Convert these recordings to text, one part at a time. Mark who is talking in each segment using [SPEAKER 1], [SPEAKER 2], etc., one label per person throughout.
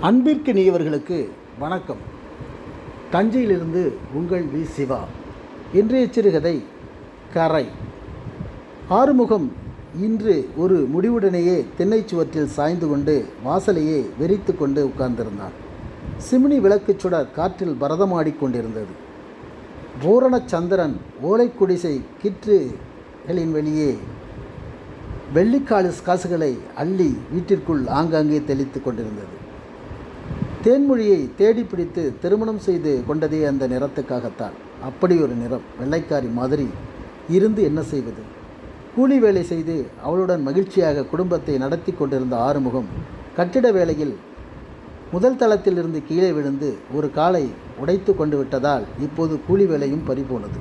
[SPEAKER 1] அன்பிற்கு நீயவர்களுக்கு வணக்கம். தஞ்சையிலிருந்து உங்கள் வி. சிவா. இன்றைய சிறுகதை கரை. ஆறுமுகம் இன்று ஒரு முடிவுடனேயே திண்ணைச் சுவற்றில் சாய்ந்து கொண்டு வாசலையே வெறித்து கொண்டு உட்கார்ந்திருந்தான் சிமினி விளக்குச் சுடர் காற்றில் பரதமாடிக் கொண்டிருந்தது. பூரணச்சந்திரன் ஓலைக்குடிசை கிற்றுகளின் வெளியே வெள்ளிக்காலு காசுகளை அள்ளி வீட்டிற்குள் ஆங்காங்கே தெளித்து கொண்டிருந்தது. தேன்மொழியை தேடி பிடித்து திருமணம் செய்து கொண்டதே அந்த நிறத்துக்காகத்தான். அப்படி ஒரு நிறம் வெள்ளைக்காரி மாதிரி இருந்து என்ன செய்வது? கூலி வேலை செய்து அவளுடன் மகிழ்ச்சியாக குடும்பத்தை நடத்தி கொண்டிருந்த ஆறுமுகம் கட்டிட வேலையில் முதல் தளத்திலிருந்து கீழே விழுந்து ஒரு காலை உடைத்து கொண்டு விட்டதால் இப்போது கூலி வேலையும் பறிபோனது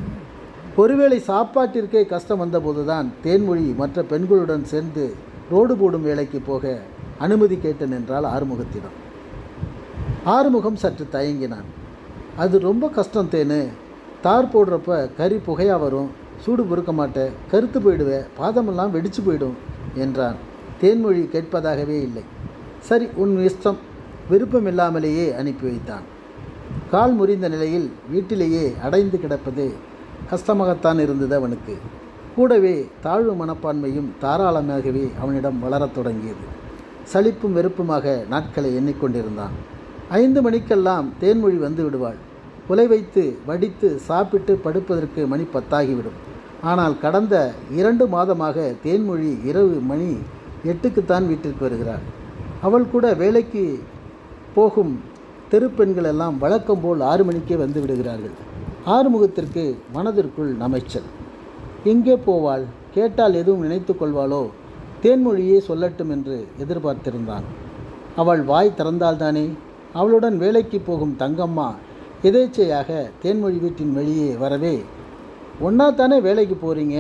[SPEAKER 1] ஒருவேளை சாப்பாட்டிற்கே கஷ்டம் வந்தபோதுதான் தேன்மொழி மற்ற பெண்களுடன் சேர்ந்து ரோடு போடும் வேலைக்கு போக அனுமதி கேட்டேன் என்றால் ஆறுமுகத்திடம். ஆறுமுகம் சற்று தயங்கினான். அது ரொம்ப கஷ்டம் தேனு. தார் போடுறப்ப கறி புகையாக வரும். சூடு பொறுக்க மாட்டேன் கருத்து போயிடுவேன் பாதமெல்லாம் வெடிச்சு போயிடும் என்றான். தேன்மொழி கேட்பதாகவே இல்லை. சரி உன் இஷ்டம். விருப்பம் இல்லாமலேயே அனுப்பி வைத்தான். கால் முறிந்த நிலையில் வீட்டிலேயே அடைந்து கிடப்பது கஷ்டமாகத்தான் இருந்தது அவனுக்கு. கூடவே தாழ்வு மனப்பான்மையும் தாராளமாகவே அவனிடம் வளரத் தொடங்கியது. சலிப்பும் வெறுப்புமாக நாட்களை எண்ணிக்கொண்டிருந்தான். ஐந்து மணிக்கெல்லாம் தேன்மொழி வந்து விடுவாள். உலை வைத்து வடித்து சாப்பிட்டு படுப்பதற்கு மணி பத்தாகிவிடும். ஆனால் கடந்த இரண்டு மாதமாக தேன்மொழி இரவு மணி எட்டுக்குத்தான் வீட்டிற்கு வருகிறாள். அவள் கூட வேலைக்கு போகும் தெருப்பெண்கள் எல்லாம் வழக்கம் போல் ஆறு மணிக்கே வந்து விடுகிறார்கள். ஆறுமுகத்திற்கு மனதிற்குள் நமைச்சல். எங்கே போவாள்? கேட்டால் எதுவும் நினைத்து கொள்வாளோ? தேன்மொழியே சொல்லட்டும் என்று எதிர்பார்த்திருந்தான். அவள் வாய் திறந்தால்தானே அவளுடன் வேலைக்கு போகும் தங்கம்மா எதேச்சையாக தேன்மொழி வீட்டின் வெளியே வரவே ஒன்றா தானே வேலைக்கு போகிறீங்க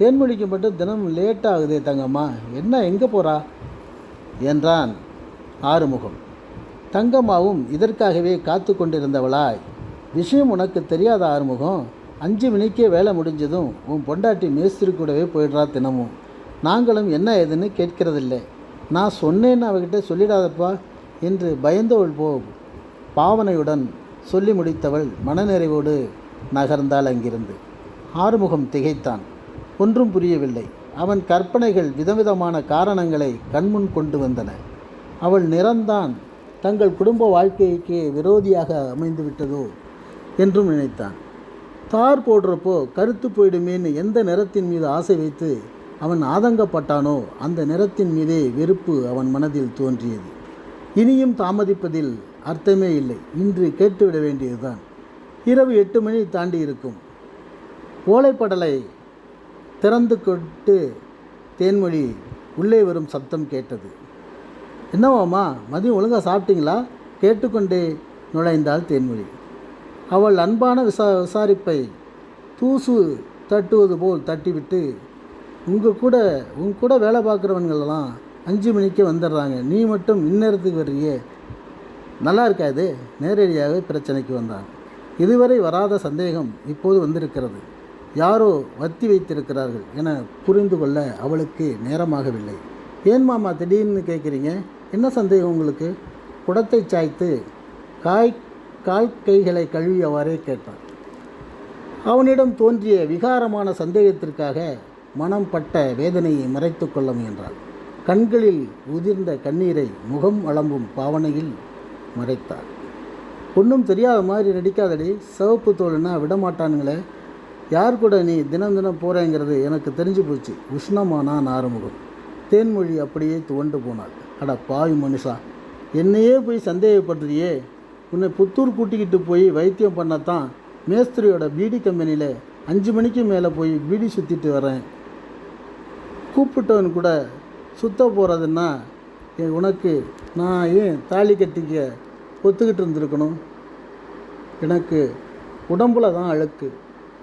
[SPEAKER 1] தேன்மொழிக்கு மட்டும் தினம் லேட் ஆகுதே தங்கம்மா. என்ன எங்கே போகிறா என்றான் ஆறுமுகம். தங்கம்மாவும் இதற்காகவே காத்து கொண்டிருந்தவளாய். விஷயம் உனக்கு தெரியாத ஆறுமுகம்? அஞ்சு மணிக்கே வேலை முடிஞ்சதும் உன் பொண்டாட்டி மேஸ்திரி கூடவே போயிடுறா தினமும். நாங்களும் என்ன ஏதுன்னு கேட்கிறதில்லை. நான் சொன்னேன்னு அவகிட்ட சொல்லிடாதப்பா. என்று பயந்தவள் போ பாவனையுடன் சொல்லி முடித்தவள் மனநிறைவோடு நகர்ந்தாள் அங்கிருந்து. ஆறுமுகம் திகைத்தான். ஒன்றும் புரியவில்லை. அவன் கற்பனைகள் விதவிதமான காரணங்களை கண்முன் கொண்டு வந்தன. அவள் நிறந்தான். தங்கள் குடும்ப வாழ்க்கைக்கு விரோதியாக அமைந்துவிட்டதோ என்றும் நினைத்தான். தார் போடுறப்போ கருத்து போயிடுமேன்னு எந்த நிறத்தின் மீது ஆசை வைத்து அவன் ஆதங்கப்பட்டானோ அந்த நிறத்தின் மீதே வெறுப்பு அவன் மனதில் தோன்றியது. இனியும் தாமதிப்பதில் அர்த்தமே இல்லை. இன்று கேட்டுவிட வேண்டியதுதான். இரவு எட்டு மணி தாண்டி இருக்கும். ஓலைப்படலை திறந்து கொட்டு தேன்மொழி உள்ளே வரும் சப்தம் கேட்டது. என்னவாம்மா மதியம் ஒழுங்காக சாப்பிட்டீங்களா? கேட்டுக்கொண்டே நுழைந்தாள் தேன்மொழி. அவள் அன்பான விசா விசாரிப்பை தூசு தட்டுவது போல் தட்டிவிட்டு உங்கள் கூட உங்க கூட வேலை பார்க்குறவங்களெல்லாம் அஞ்சு மணிக்கே வந்துடுறாங்க. நீ மட்டும் இந்நேரத்துக்கு வர்றியே. நல்லா இருக்காது நேரடியாக பிரச்சனைக்கு வந்தான். இதுவரை வராத சந்தேகம் இப்போது வந்திருக்கிறது. யாரோ வத்தி வைத்திருக்கிறார்கள் என புரிந்து கொள்ள அவளுக்கு நேரமாகவில்லை. ஏன் மாமா திடீர்னு கேட்குறீங்க? என்ன சந்தேகம் உங்களுக்கு? குடத்தை சாய்த்து காய் கால் கைகளை கழுவியவாறே கேட்டான். அவனிடம் தோன்றிய விகாரமான சந்தேகத்திற்காக மனம் பட்ட வேதனையை மறைத்து கொள்ள முயன்றாள் கண்களில் உதிர்ந்த கண்ணீரை முகம் அளம்பும் பாவனையில் மறைத்தார். ஒன்றும் தெரியாத மாதிரி நடிக்காதடி சிவப்பு தோல்னா விடமாட்டானுங்களே. யார் கூட நீ தினம் தினம் போகிறேங்கிறது எனக்கு தெரிஞ்சு போச்சு. உஷ்ணமானான் ஆறுமுகம் தேன்மொழி அப்படியே துவண்டு போனாள். அட பாவி மனுஷா என்னையே போய் சந்தேகப்படுறியே. உன்னை புத்தூர் கூட்டிக்கிட்டு போய் வைத்தியம் பண்ணத்தான் மேஸ்திரியோட பீடி கம்பெனியில் அஞ்சு மணிக்கு மேலே போய் பீடி சுற்றிட்டு வரேன். கூப்பிட்டவன் கூட சுத்த போகிறதுன்னா என் உனக்கு நான் ஏன் தாலி கட்டிக்க ஒத்துக்கிட்டு இருந்திருக்கணும்? எனக்கு உடம்புல தான் அழுக்கு.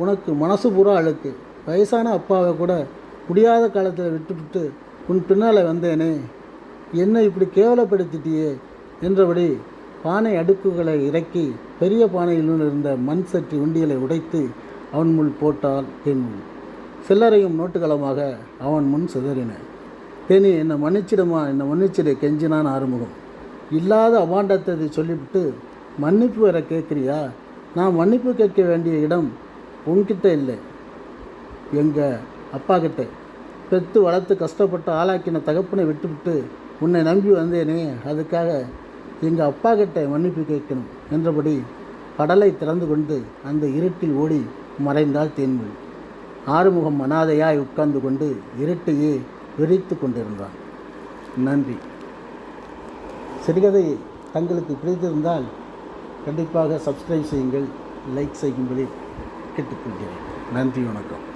[SPEAKER 1] உனக்கு மனசு பூரா அழுக்கு. வயசான அப்பாவை கூட முடியாத காலத்தில் விட்டுவிட்டு உன் பின்னால் வந்தேனே. என்னை இப்படி கேவலப்படுத்திட்டியே என்றபடி பானை அடுக்குகளை இறக்கி பெரிய பானையில் இருந்த மண் சட்டி உண்டியலை உடைத்து அவன் முன் போட்டால் பெண் சில்லறையும் நோட்டுகளமாக அவன் முன் சிதறின. தேனி என்னை மன்னிச்சிடுமா? என்னை மன்னிச்சிடு கெஞ்சினான் ஆறுமுகம். இல்லாத அவாண்டத்தை சொல்லிவிட்டு மன்னிப்பு வர கேட்குறியா? நான் மன்னிப்பு கேட்க வேண்டிய இடம் உன்கிட்ட இல்லை. எங்கள் அப்பா கிட்ட. பெற்று வளர்த்து கஷ்டப்பட்டு ஆளாக்கின தகப்பனை விட்டுவிட்டு உன்னை நம்பி வந்தேனே அதுக்காக எங்கள் அப்பா கிட்ட மன்னிப்பு கேட்கணும் என்றபடி கடலை திறந்து கொண்டு அந்த இருட்டில் ஓடி மறைந்தாள் தேன்மொழி. ஆறுமுகம் அனாதையாய் உட்கார்ந்து கொண்டு இருட்டையே விரித்து கொண்டிருந்தான். நன்றி. சிறுகதை தங்களுக்கு பிடித்திருந்தால் கண்டிப்பாக சப்ஸ்கிரைப் செய்யுங்கள் லைக் செய்யும்படி கேட்டுக்கொள்கிறேன். நன்றி வணக்கம்.